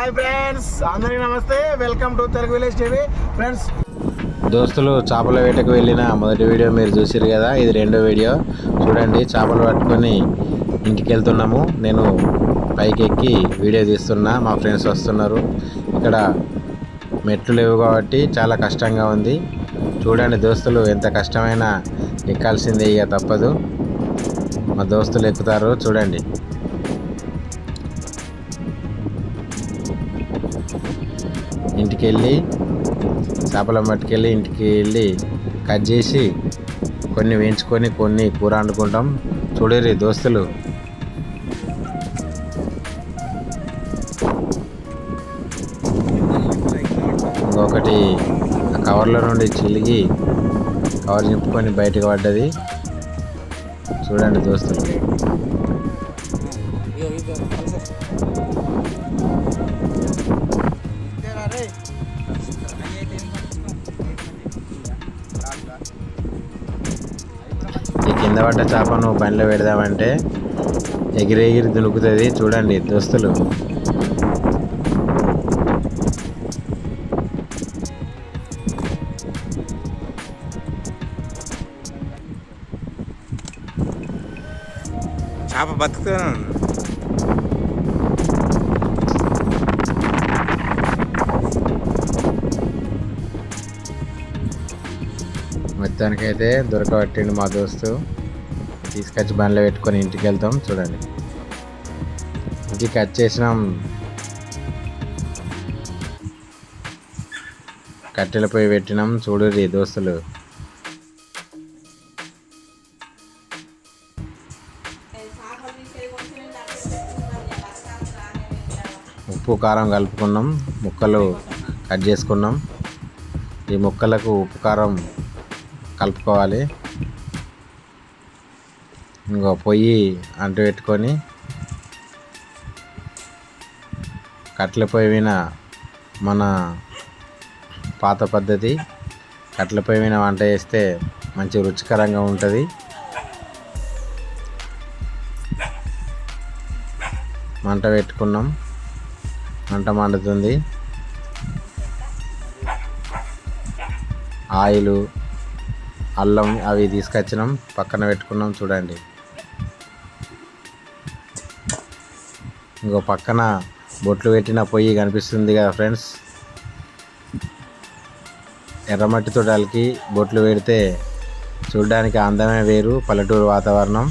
Hi friends అందరికీ నమస్తే. Welcome to Telugu village TV friends దోస్తులు చేపల వేటకు వెళ్ళిన మొదటి వీడియో మీరు చూసారు కదా? ఇది రెండో వీడియో. చూడండి చేపలు పట్టుకొని ఇంటికి వెళ్తున్నాము నేను పైకి ఎక్కి వీడియో తీస్తున్నా. మా ఫ్రెండ్స్ వస్తున్నారు. ఇక్కడ మెట్లు లేవు కాబట్టి చాలా కష్టంగా ఉంది. చూడండి దోస్తులు ఎంత కష్టమైనా ఎక్కాల్సిందే ఇక తప్పదు. మా దోస్తులు ఎక్కుతారు. చూడండి. ఇంటికి వెళ్ళి చేపల మట్టుకెళ్ళి ఇంటికి వెళ్ళి కట్ చేసి కొన్ని వేయించుకొని కొన్ని కూర వండుకుంటాం. చూడరి దోస్తులు. ఇంకొకటి ఆ కవర్లో నుండి చిలిగి కవర్ నింపుకొని బయటకు పడ్డది. చూడండి దోస్తులు. కింద పడ్డ చేపను బండిలో పెడదామంటే ఎగిరి ఎగిరి దునుకుతుంది చూడండి దోస్తులు. చేప బతుకుతాను మొత్తానికైతే దొరకబట్టిండు మా దోస్తు. తీసుకొచ్చి బండ్లో పెట్టుకొని ఇంటికి వెళ్తాం చూడండి. ఇంటికి కట్ చేసినాం. కట్టెల పొయ్యి పెట్టినాం రీ దోస్తులు. ఉప్పు కారం కలుపుకున్నాం ముక్కలు కట్ చేసుకున్నాం. ఈ ముక్కలకు ఉప్పు కారం కలుపుకోవాలి. ఇంకో పొయ్యి అంటు పెట్టుకొని కట్టెల పొయ్యి మీద మన పాత పద్ధతి కట్టెల పొయ్యి మీద వంట చేస్తే మంచి రుచికరంగా ఉంటుంది. మంట పెట్టుకున్నాం. మంట మండుతుంది. ఆయిలు అల్లం అవి తీసుకొచ్చినాం. పక్కన పెట్టుకున్నాం. చూడండి. ఇంకో పక్కన బొట్లు పెట్టిన పొయ్యి కనిపిస్తుంది కదా ఫ్రెండ్స్. ఎర్రమట్టి తోటలకి బొట్లు పెడితే చూడడానికి అందమే వేరు పల్లెటూరు వాతావరణం.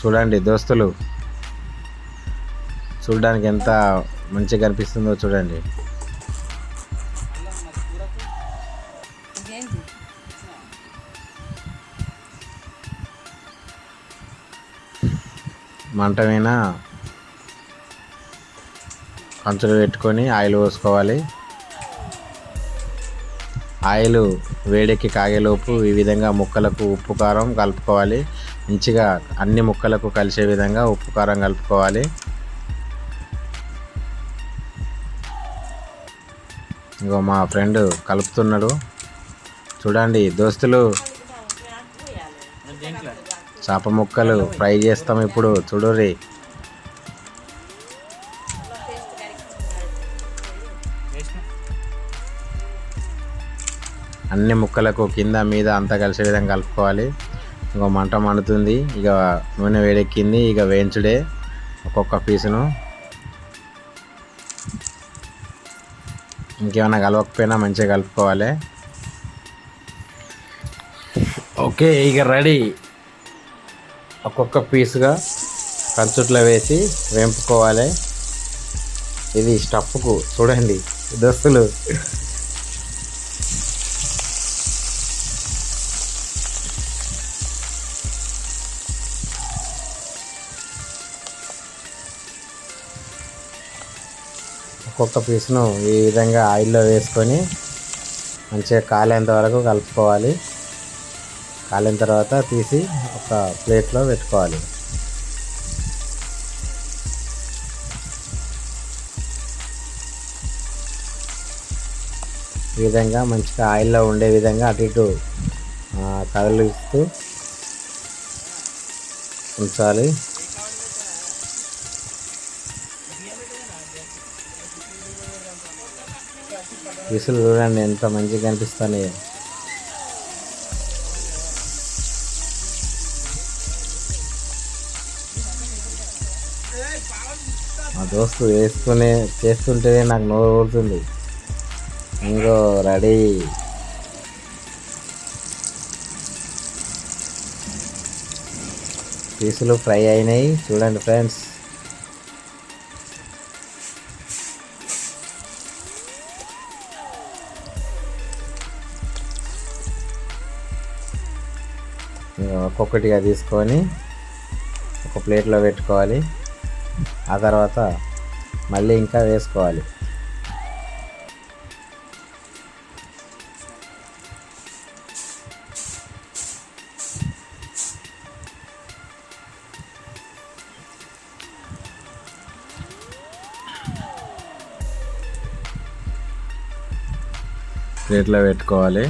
చూడండి దోస్తులు చూడడానికి ఎంత మంచిగా కనిపిస్తుందో చూడండి. మంట మీద కంచులు పెట్టుకొని ఆయిల్ పోసుకోవాలి. ఆయిల్ వేడెక్కి కాగేలోపు ఈ విధంగా ముక్కలకు ఉప్పు కారం కలుపుకోవాలి. మంచిగా అన్ని ముక్కలకు కలిసే విధంగా ఉప్పు కారం కలుపుకోవాలి. ఇంకో మా ఫ్రెండ్ కలుపుతున్నాడు. చూడండి దోస్తులు. చేప ముక్కలు ఫ్రై చేస్తాం ఇప్పుడు. చూడుర్రి. అన్ని ముక్కలకు కింద మీద అంతా కలిసే విధంగా కలుపుకోవాలి. ఇంకో మంట మండుతుంది. ఇక నూనె వేడెక్కింది. ఇక వేయించుడే ఒక్కొక్క పీసును. ఇంకేమైనా కలవకపోయినా మంచిగా కలుపుకోవాలి. ఓకే ఇక రెడీ. ఒక్కొక్క పీసుగా కంచుట్లో వేసి వేంపుకోవాలి. ఇది స్టఫ్కు చూడండి దోస్తులు. ఒక్కొక్క పీస్ను ఈ విధంగా ఆయిల్లో వేసుకొని మంచిగా కాలేంత వరకు కలుపుకోవాలి. కాలిన తర్వాత తీసి ఒక ప్లేట్లో పెట్టుకోవాలి. ఈ విధంగా మంచిగా ఆయిల్లో ఉండే విధంగా అటు ఇటు ఆ, కదిలిస్తూ ఉంచాలి. పీసులు చూడండి ఎంత మంచిగా కనిపిస్తున్నాయి మా దోస్తు వేసుకునే చేస్తుంటే నాకు నోరు ఊరుతుంది. ఇంకో రెడీ. పీసులు ఫ్రై అయినాయి. చూడండి ఫ్రెండ్స్. ఒక్కొక్కటిగా తీసుకొని ఒక ప్లేట్లో పెట్టుకోవాలి. ఆ తర్వాత మళ్ళీ ఇంకా వేసుకోవాలి. ప్లేట్లో పెట్టుకోవాలి.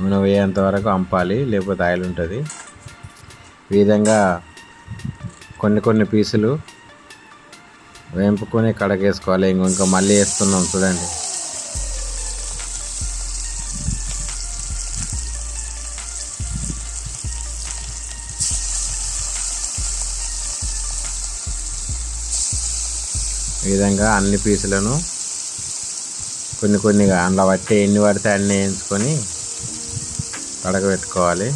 నూనె వేయేంత వరకు అంపాలి లేకపోతే ఆయిల్ ఉంటుంది. ఈ విధంగా కొన్ని కొన్ని పీసులు వేంపుకొని కడకేసుకోవాలి ఇంకో ఇంకా మళ్ళీ వేస్తున్నాం చూడండి. ఈ విధంగా అన్ని పీసులను కొన్ని కొన్నిగా అందులో బట్టి ఎన్ని పడితే అన్ని వేయించుకొని కడగబెట్టుకోవాలి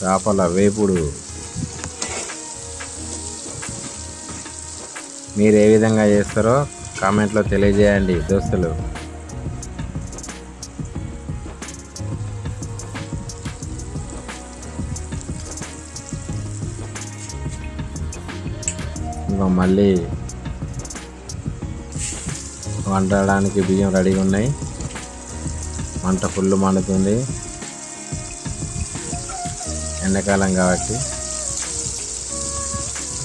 చేపల వేపుడు. మీరు ఏ విధంగా చేస్తారో కామెంట్లో తెలియజేయండి దోస్తులు. ఇంకా మళ్ళీ వండడానికి బియ్యం రెడీగా ఉన్నాయి. మంట ఫుల్ మండుతుంది. ఎండాకాలం కాబట్టి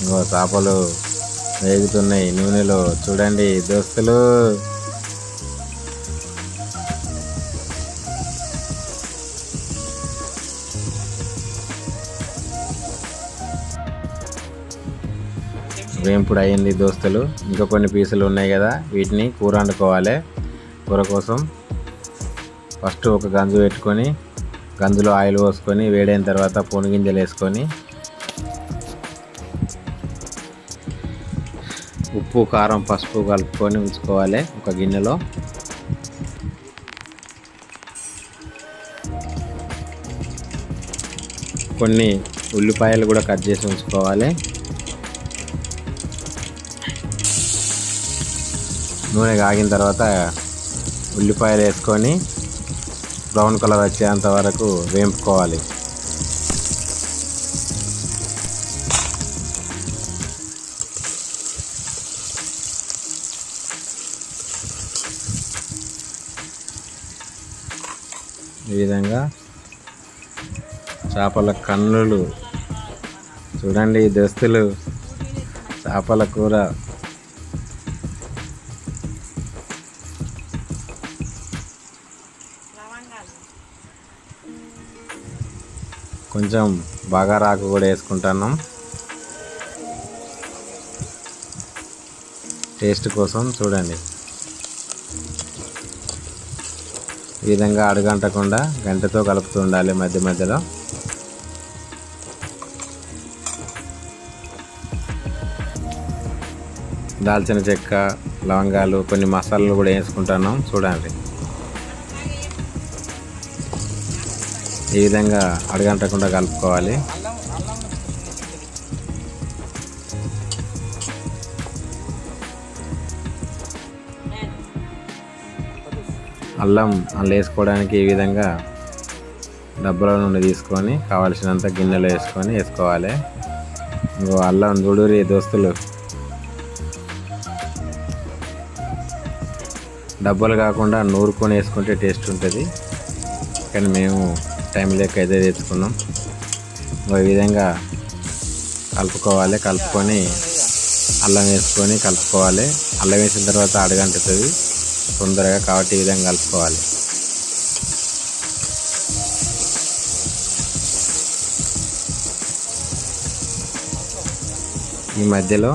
ఇంకో చేపలు వేగుతున్నాయి. నూనెలో చూడండి దోస్తులు. వేంపుడు అయింది దోస్తులు. ఇంకా కొన్ని పీసులు ఉన్నాయి కదా వీటిని కూర వండుకోవాలి. కూర కోసం ఫస్ట్ ఒక గంజు పెట్టుకొని గంజులో ఆయిల్ పోసుకొని వేడైన తర్వాత పూన గింజలు వేసుకొని ఉప్పు కారం పసుపు కలుపుకొని ఉంచుకోవాలి ఒక గిన్నెలో. కొన్ని ఉల్లిపాయలు కూడా కట్ చేసి ఉంచుకోవాలి. నూనె కాగిన తర్వాత ఉల్లిపాయలు వేసుకొని బ్రౌన్ కలర్ వచ్చేంత వరకు వేంపుకోవాలి. ఈ విధంగా చేపల కన్నులు చూడండి ఈ దోస్తులు. చేపల కూర కొంచెం బాగా రాకు కూడా వేసుకుంటున్నాం. టేస్ట్ కోసం చూడండి. ఈ విధంగా అడుగంటకుండా గంటతో కలుపుతూ ఉండాలి మధ్య మధ్యలో. దాల్చిన చెక్క లవంగాలు కొన్ని మసాలాలు కూడా వేసుకుంటున్నాం. చూడండి. ఈ విధంగా అడగంటకుండా కలుపుకోవాలి. అల్లం అల్లం వేసుకోవడానికి ఈ విధంగా డబ్బాల నుండి తీసుకొని కావలసినంత గిన్నెలో వేసుకొని వేసుకోవాలి. ఇంకో అల్లం చూడురి దోస్తులు డబ్బలు కాకుండా నూరుకొని వేసుకుంటే టేస్ట్ ఉంటుంది. కానీ మేము టైం లేక అయితే తెచ్చుకున్నాం. ఈ విధంగా కలుపుకోవాలి. కలుపుకొని అల్లం వేసుకొని కలుపుకోవాలి. అల్లం వేసిన తర్వాత అడగంటుతుంది తొందరగా కాబట్టి ఈ విధంగా కలుపుకోవాలి. ఈ మధ్యలో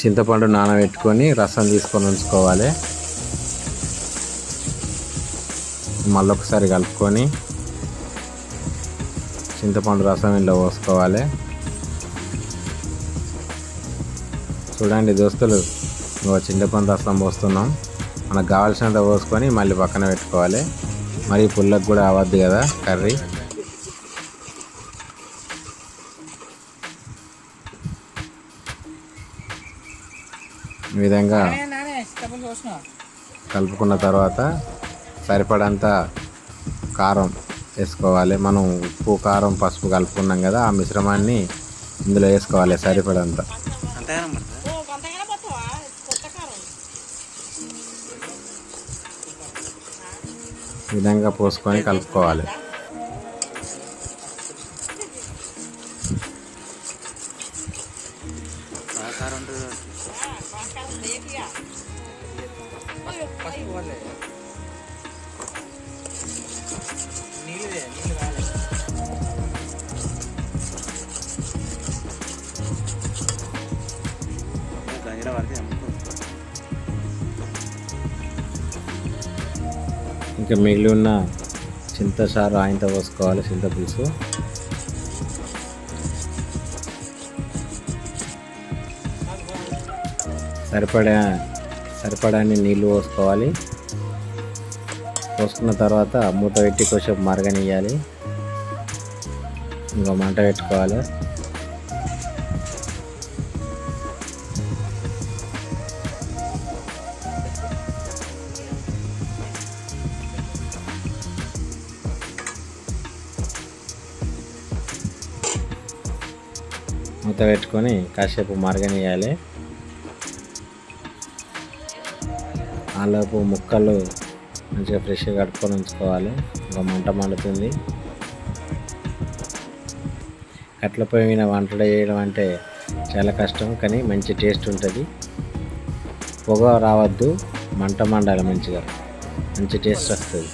చింతపండు నానబెట్టుకొని రసం తీసుకొని ఉంచుకోవాలి. మళ్ళొకసారి కలుపుకొని చింతపండు రసం ఇంట్లో పోసుకోవాలి. చూడండి దోస్తులు ఇంకో చింతపండు రసం పోస్తున్నాం. మనకు కావాల్సినంత పోసుకొని మళ్ళీ పక్కన పెట్టుకోవాలి. మరి పుల్లకు కూడా అవ్వద్దు కదా కర్రీ. ఈ విధంగా కలుపుకున్న తర్వాత సరిపడంత కారం వేసుకోవాలి. మనం ఉప్పు కారం పసుపు కలుపుకున్నాం కదా ఆ మిశ్రమాన్ని ఇందులో వేసుకోవాలి సరిపడంత. విధంగా పోసుకొని కలుపుకోవాలి. ఇంకా మిగిలి ఉన్న చింతచారు ఆయనతో పోసుకోవాలి చింత పులుసు. సరిపడా సరిపడాన్ని నీళ్ళు పోసుకోవాలి. పోసుకున్న తర్వాత మూత పెట్టి కొంచెం మరగనియాలి ఇంకో మంట పెట్టుకోవాలి. మూత పెట్టుకొని కాసేపు మరగనియాలి ఆలోపు ముక్కలు మంచిగా ఫ్రెష్గా కట్టుకొని ఉంచుకోవాలి. ఒక మంట మండుతుంది. కట్ల మీద వంటలు చేయడం అంటే చాలా కష్టం కానీ మంచి టేస్ట్ ఉంటుంది. పొగ రావద్దు మంట మండాలి మంచిగా. మంచి టేస్ట్ వస్తుంది.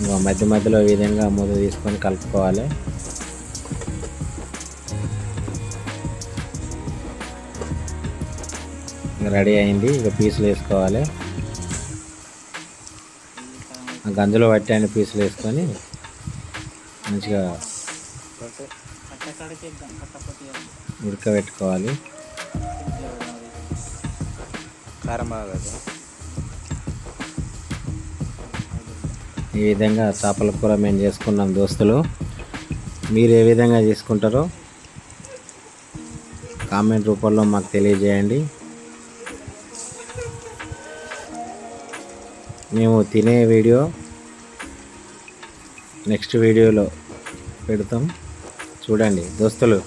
ఇంకా మధ్య మధ్యలో ఈ విధంగా మూత తీసుకొని కలుపుకోవాలి. రెడీ అయింది. ఇక పీసులు వేసుకోవాలి. ఆ గంజులో పట్టాని పీసులు వేసుకొని. మంచిగా ఉడకబెట్టుకోవాలి. కారం బాగా ఈ విధంగా చేపల కూర మేము చేసుకున్నాం దోస్తులు. మీరు ఏ విధంగా చేసుకుంటారో కామెంట్ రూపంలో మాకు తెలియజేయండి. మేము తినే వీడియో నెక్స్ట్ వీడియోలో పెడతాం. చూడండి దోస్తులు.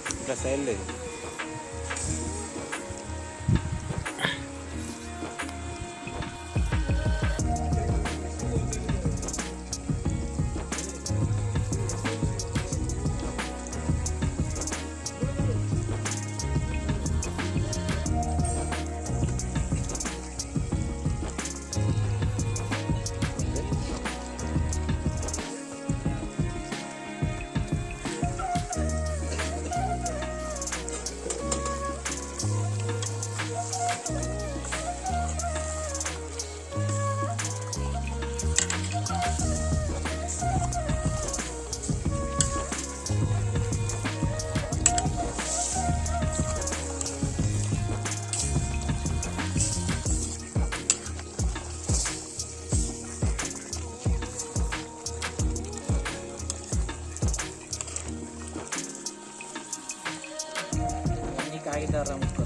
ఇట్లా సైడ్